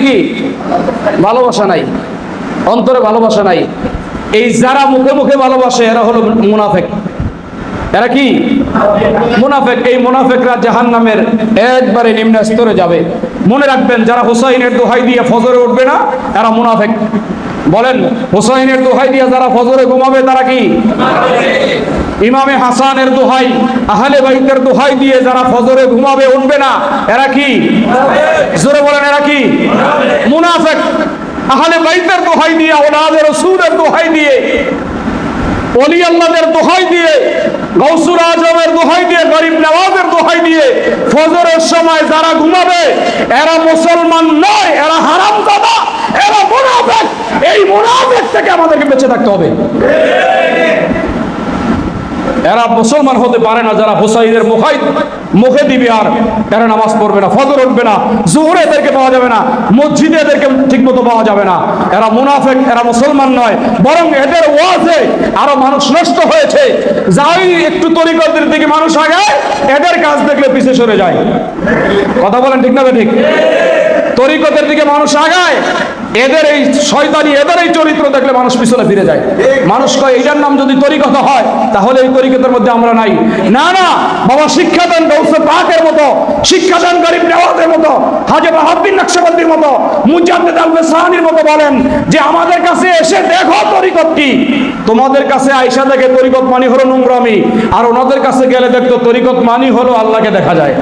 কি? ভালোবাসা নাই। অন্তরে ভালোবাসা নাই। এই যারা মুখে মুখে ভালোবাসে, এরা হলো মুনাফেক। এরা কি? মুনাফেক। এই মুনাফেকরা জাহান নামের একবারে নিম্ন স্তরে যাবে। মনে রাখবেন, যারা হুসাইনের দোহাই দিয়ে ফজরে উঠবে না, এরা মুনাফেক। বলেন, হুসাইনের দোহাই দিয়ে যারা ফজরে ঘুমাবে, তারা কি? ইমামে হাসানের দোহাই, আহলে বাইতের দোহাই দিয়ে যারা ফজরে ঘুমাবে, উঠবে না, এরা কি? জোরে বলেন, এরা কি? মুনাফেক। আহলে বাইতের দোহাই দিয়ে, ওলাদের রসুলের দোহাই দিয়ে অলি আল্লাহদের দোহাই দিয়ে গৌসুর আজমের দোহাই দিয়ে, গরিব নওয়াজের দোহাই দিয়ে ফজরের সময় যারা ঘুমাবে, এরা মুসলমান নয়, এরা হারাম দাদা এরা মুনাফেক। এই মুনাফেক থেকে আমাদেরকে বেঁচে থাকতে হবে। এরা মুসলমান হতে পারে না যারা হুসাইদের মুখাই মুখে দিবে আর এরা নামাজ পড়বে না, ফজর উঠবে না, জোহরে এদেরকে পাওয়া যাবে না, মসজিদে এদেরকে ঠিক মতো পাওয়া যাবে না। এরা মুনাফেক, এরা মুসলমান নয়, বরং এদের ওয়াজে আরও মানুষ নষ্ট হয়েছে। যাই একটু তরিকতের দিকে মানুষ আগে, এদের কাজ দেখলে পিছিয়ে সরে যায়। কথা বলেন ঠিক না ঠিক? তরিকতের দিকে মানুষ আগায়। এদের এই শয়তানি, এদের এই চরিত্র দেখলে মানুষ পিছনে ফিরে যায়। মানুষ কয়, এইটার নাম যদি তরিকত হয়, তাহলে এই তরিকতের মধ্যে আমরা নাই। না না, বাবা, শিক্ষা দেন গৌসে পাকের মতো, শিক্ষা দেন গরিব নেওয়াজের মতো, হাজে বাহাদ্দিন নকশবন্দির মতো, মুজাদ্দিদ আল সাহানির মতো বলেন যে, আমাদের কাছে এসে দেখো তরিকত কি। তোমাদের কাছে আইসা দেখে তরিকত মানি হলো নোংরামি, আর ওনাদের কাছে গেলে দেখতো তরিকত মানি হলো আল্লাহকে দেখা যায়।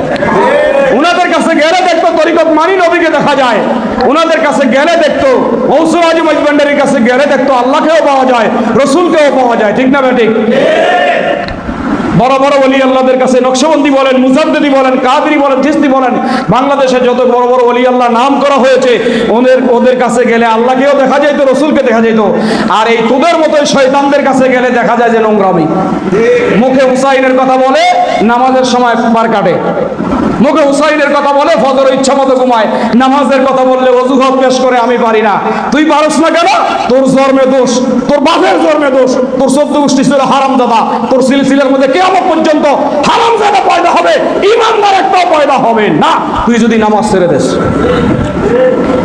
ওনাদের কাছে গেলে দেখতো তরিকত মানি নবীকে দেখা যায়। উনাদের কাছে গেলে দেখতো ঔসুর আজম কাছে গেলে দেখতো, আল্লাহকেও পাওয়া যায়, রসুলকেও পাওয়া যায়, ঠিক না ঠিক বড় বড় অলি আল্লাহদের কাছে নকশবন্দি বলেন, মুজাদ্দিদি বলেন, কাদরি বলেন চিস্তি বলেন, বাংলাদেশে যত বড় বড় অলি আল্লাহ নাম করা হয়েছে, ওদের ওদের কাছে গেলে আল্লাহকেও দেখা যাইতো, রসুলকে দেখা যাইতো। আর এই তোদের মতোই শয়তানদের কাছে গেলে দেখা যায় যে নোংরামি। মুখে হুসাইনের কথা বলে, নামাজের সময় পার কাটে। মুখে হুসাইনের কথা বলে ফজর ইচ্ছা মতো ঘুমায়। নামাজের কথা বললে অজুহাত পেশ করে, আমি পারি না। তুই পারস না কেন? তোর জন্মে দোষ, তোর বাপের জন্মে দোষ, তোর সদ্য গোষ্ঠী ছিল হারাম দাদা তোর সিলসিলের মধ্যে কেমন পর্যন্ত হারাম দাদা পয়দা হবে ইমানদার একটা পয়দা হবে না। তুই যদি নামাজ ছেড়ে দেস।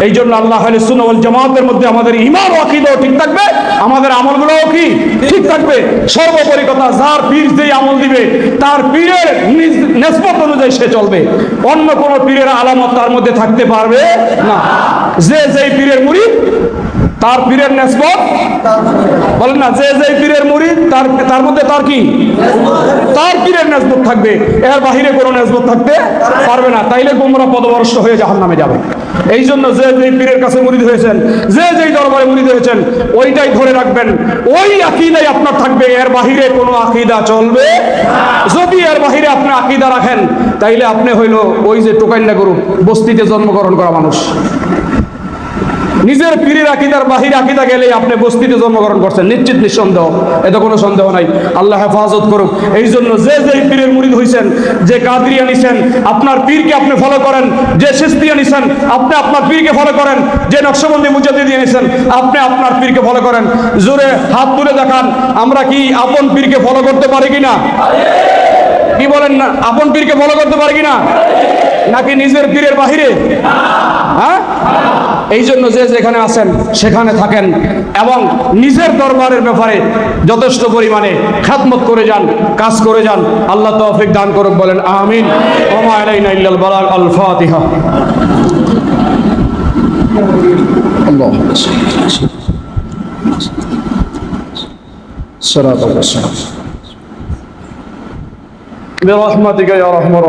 এই জন্য আল্লাহ সুনওয়াল জামাতের মধ্যে আমাদের ইমান ও আকিদাও ঠিক থাকবে, আমাদের আমলগুলোও কি? ঠিক থাকবে। সর্বোপরি কথা, যার পীর যেই আমল দিবে, তার পীরের নেসবত অনুযায়ী সে চলবে। অন্য কোন পীরের আলামত তার মধ্যে থাকতে পারবে না। যে যেই পীরের মুড়ি, তার পীরের নেসবত, বলেন না, যে যে পীরের মুরিদ তার তার মধ্যে তার কি? তার পীরের নেসবত থাকবে। এর বাহিরে কোনো নেসবত থাকতে পারবে না। তাইলে গোমরা পদভরষ্ট হয়ে জাহান নামে যাবে। এই জন্য যে যে পীরের কাছে মুরিদ হয়েছেন, যে যেই দরবারে মুরিদ হয়েছেন, ওইটাই ধরে রাখবেন। ওই আকিদাই আপনার থাকবে, এর বাহিরে কোনো আকিদা চলবে যদি এর বাহিরে আপনি আকিদা রাখেন, তাইলে আপনি হইল ওই যে টোকাইন্ডা গরু, বস্তিতে জন্মগ্রহণ করা মানুষ। নিজের পীরের আকিদার বাহির আকিদা গেলে আপনি বস্তিতে জন্মগ্রহণ করছেন। নিশ্চিত নিঃসন্দেহ। এতে কোনো সন্দেহ নাই। আল্লাহ হেফাজত করুক। এই জন্য যে যে পীরের মুরিদ হইছেন, যে কাদরিয়া নিছেন, আপনার পীরকে আপনি ফলো করেন। যে সিস্তিয়া নিছেন, আপনি আপনার পীরকে ফলো করেন। যে নকশবন্দি মুজাদি দিয়ে নিছেন, আপনি আপনার পীরকে ফলো করেন। জোরে হাত তুলে দেখান, আমরা কি আপন পীরকে ফলো করতে পারি কিনা? কি বলেন না? আপন পীরকে ফলো করতে পারি কিনা? নাকি নিজের পীরের বাহিরে হ্যাঁ এই জন্য যে যেখানে আছেন সেখানে থাকেন এবং নিজের দরবারের ব্যাপারে যথেষ্ট পরিমাণে খাতমত করে যান কাজ করে যান আল্লাহ তৌফিক দান করুক বলেন আমিন ওমা আলাইনা ইল্লাল বালাগ আল ফাতিহা আল্লাহ صراط الله برحمتك يا رحمن